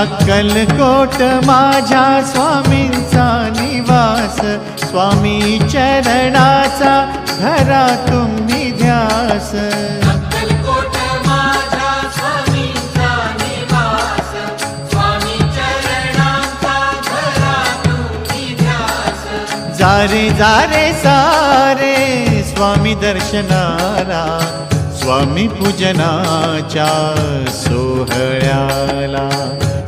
अक्कलकोट माझ्या स्वामींचा निवास स्वामी चरणाचा धरा तुम्ही ध्यास. अक्कलकोट माझ्या स्वामींचा निवास स्वामी चरणांचा धरा तुम्ही ध्यास. जारे जारे सारे स्वामी दर्शनाला स्वामी पूजनाच्या सोहळ्याला.